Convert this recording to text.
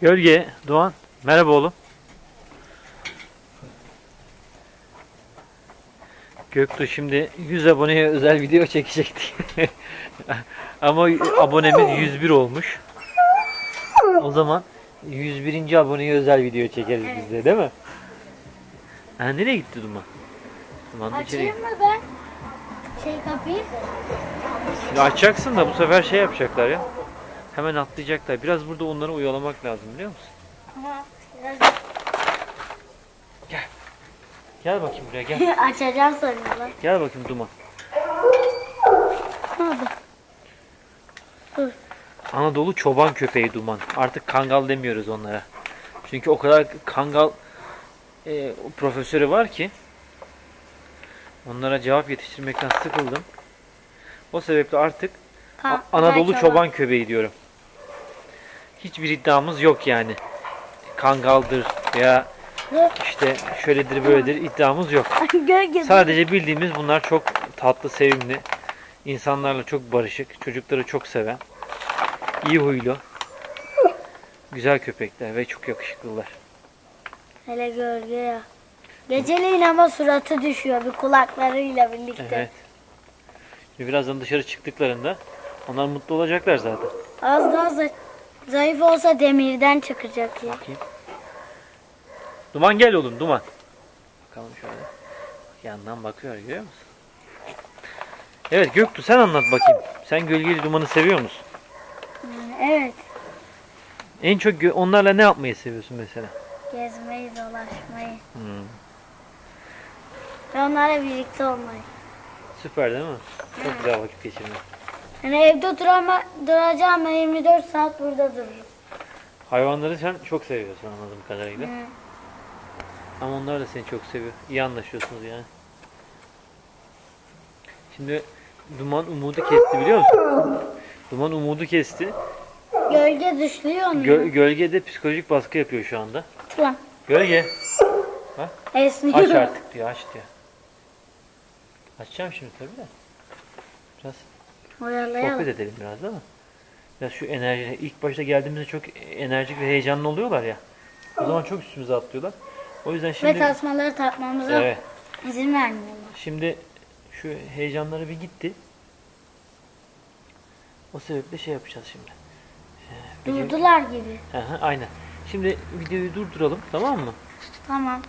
Gölge, Doğan. Merhaba oğlum. Göktuğ şimdi 100 aboneye özel video çekecektik. Ama abonemiz 101 olmuş. O zaman 101. aboneye özel video çekeriz biz de değil mi? Ha, nereye gitti Duman? Duman içeri Açayım mı ben? Şey kapıyı. Açacaksın da bu sefer şey yapacaklar ya. Hemen atlayacaklar. Biraz burada onları oyalamak lazım biliyor musun? Ama biraz Gel bakayım buraya gel. açacağım sanıyorlar. Gel bakayım Duman. Dur. Anadolu çoban köpeği Duman. Artık kangal demiyoruz onlara. Çünkü o kadar kangal e, profesörü var ki onlara cevap yetiştirmekten sıkıldım. O sebeple artık Ka- Anadolu çoban köpeği diyorum. Hiçbir iddiamız yok yani. Kangaldır veya işte şöyledir böyledir iddiamız yok. Sadece bildiğimiz bunlar çok tatlı, sevimli, insanlarla çok barışık, çocukları çok seven, iyi huylu, güzel köpekler ve çok yakışıklılar. Hele gölge ya. Geceleyin ama suratı düşüyor bir kulaklarıyla birlikte. Evet. Şimdi birazdan dışarı çıktıklarında onlar mutlu olacaklar zaten. Az daha zayıf olsa demirden çıkacak ya. Bakayım. Duman gel oğlum Duman. Bakalım şöyle. Yandan bakıyor görüyor musun? Evet Göktuğ sen anlat bakayım. Sen gölgeli dumanı seviyor musun? Evet. En çok onlarla ne yapmayı seviyorsun mesela? Gezmeyi, dolaşmayı. Hmm. Ve onlarla birlikte olmayı. Süper değil mi? Çok güzel vakit geçirmek. Yani evde durama, duracağım 24 saat burada dururum. Hayvanları sen çok seviyorsun anladığım kadarıyla. Hı. Ama onlar da seni çok seviyor. İyi anlaşıyorsunuz yani. Şimdi Duman umudu kesti biliyor musun? Duman umudu kesti. Gölge düşlüyor mu? Gö- gölgede psikolojik baskı yapıyor şu anda. Lan. Gölge. Esniyor. Aç artık diyor aç diyor. Açacağım şimdi tabii de. Biraz Oyalayalım. sohbet edelim biraz değil mi? Biraz şu enerji, ilk başta geldiğimizde çok enerjik ve heyecanlı oluyorlar ya. O zaman çok üstümüze atlıyorlar. O yüzden Ve şimdi tasmaları takmamıza evet, izin vermiyorlar. şimdi şu heyecanları bir gitti. O sebeple şey yapacağız şimdi. Ee, Durdular gibi. Hı hı, aynen. Şimdi videoyu durduralım tamam mı? Tamam.